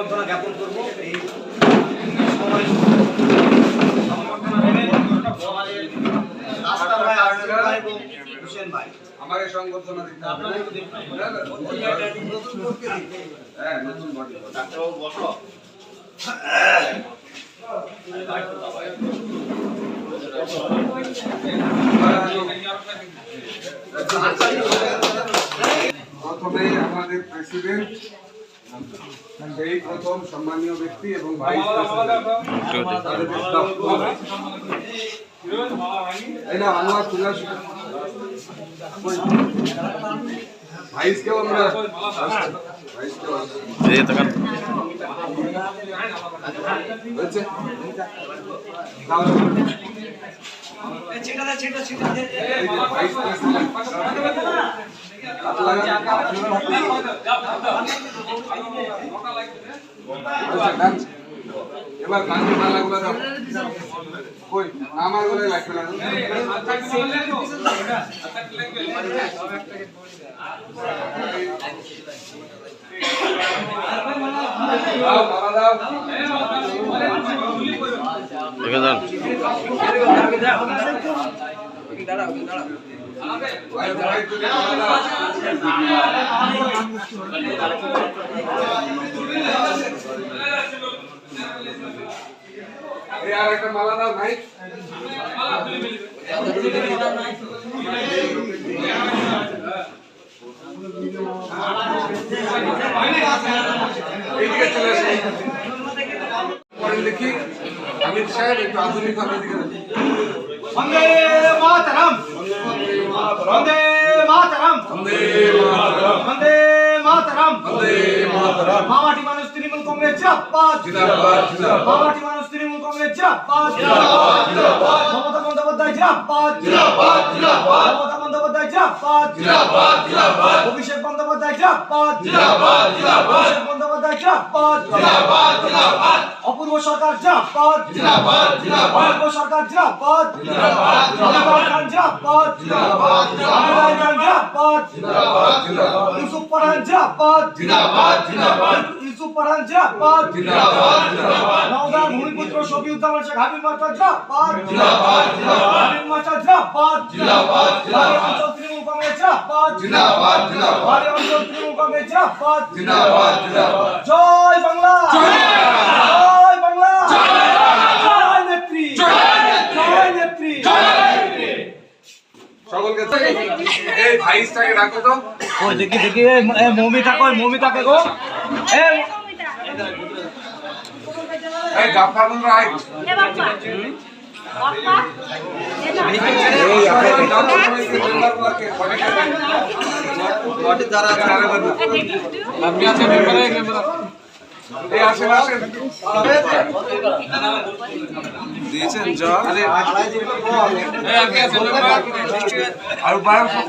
প্রার্থনা জ্ঞাপন করব। এই সংবর্ধনা দিতে হবে। হ্যাঁ নতুন বডি। ডাক্তারবাবু বসো। প্রথমে আমাদের প্রেসিডেন্ট এই প্রথম সম্মানীয় ব্যক্তি এবং ভাইস প্রেসিডেন্ট তাদের বক্তব্য। এই না আনোয়ার চলে আসো। কই? ভাইস কেউ আমরা ভাইস এবার না দাও মালা আর একটা মালা দাও ভাই এইদিকে চলে আসুন পরে দেখি আমির সাহেব আধুনিক এদিকে মাতরম। বন্দে মাতরম। বন্দে মাতরম। বন্দে মাতরম। বন্দে মাতরম। মামাটি মানুষ তৃণমূল কংগ্রেস জিন্দাবাদ। জিন্দাবাদ জিন্দাবাদ। মামাটি মানুষ তৃণমূল কংগ্রেস জিন্দাবাদ। জিন্দাবাদ জিন্দাবাদ। মমতা বন্দ্যোপাধ্যায় জিন্দাবাদ। জিন্দাবাদ জিন্দাবাদ। মমতা বন্দ্যোপাধ্যায় জিন্দাবাদ। জিন্দাবাদ জিন্দাবাদ। অভিষেক বন্দ্যোপাধ্যায় জিন্দাবাদ। জিন্দাবাদ জিন্দাবাদ। অভিষেক বন্দ্যোপাধ্যায় জিন্দাবাদ। জিন্দাবাদ। জিন্দাবাদ অপূর্ব সরকার জিন্দাবাদ জিন্দাবাদ জিন্দাবাদ অপূর্ব সরকার জিন্দাবাদ জিন্দাবাদ জিন্দাবাদ জিন্দাবাদ খান জিন্দাবাদ জিন্দাবাদ জিন্দাবাদ ইউসুফ পাঠান জিন্দাবাদ জিন্দাবাদ জিন্দাবাদ ইউসুফ পাঠান জিন্দাবাদ জিন্দাবাদ জিন্দাবাদ নওদার ভূমিপুত্র শফিউদ্দামান শেখ হাবিব মাস্টার জিন্দাবাদ জিন্দাবাদ জিন্দাবাদ হাবিব মাস্টার জিন্দাবাদ জিন্দাবাদ জিন্দাবাদ তৃণমূল কংগ্রেস জিন্দাবাদ জিন্দাবাদ জিন্দাবাদ তৃণমূল কংগ্রেস জিন্দাবাদ জিন্দাবাদ জিন্দাবাদ জয় বাংলা জয় বাংলা জয় নেত্রী জয় নেত্রী সকলকে এই ভাইসটাকে ডাকো তো। ওই দেখি দেখি এ মমিতা কই মমিতাকে গো। এ এই গাফার রায় এ বাপ্পা আপনি আছেন? মেম্বারে আসেন দিয়েছেন জল? আপনি আর বায়ু আছে?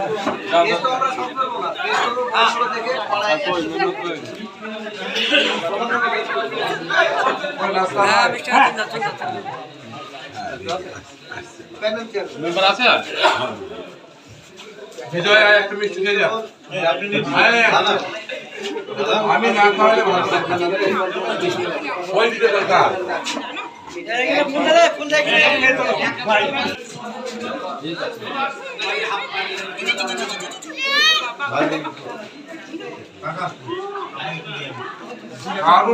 বিজয় আয় একটা মিষ্টি খেয়ে যা আয়, আয়। আমি না খাওয়ালে ভালো। ওই দিতে দরকার। আরও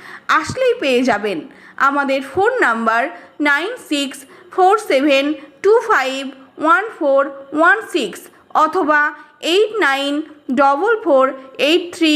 আসলেই পেয়ে যাবেন। আমাদের phone number nine six four seven two five one four one six অথবা eight nine double four eight three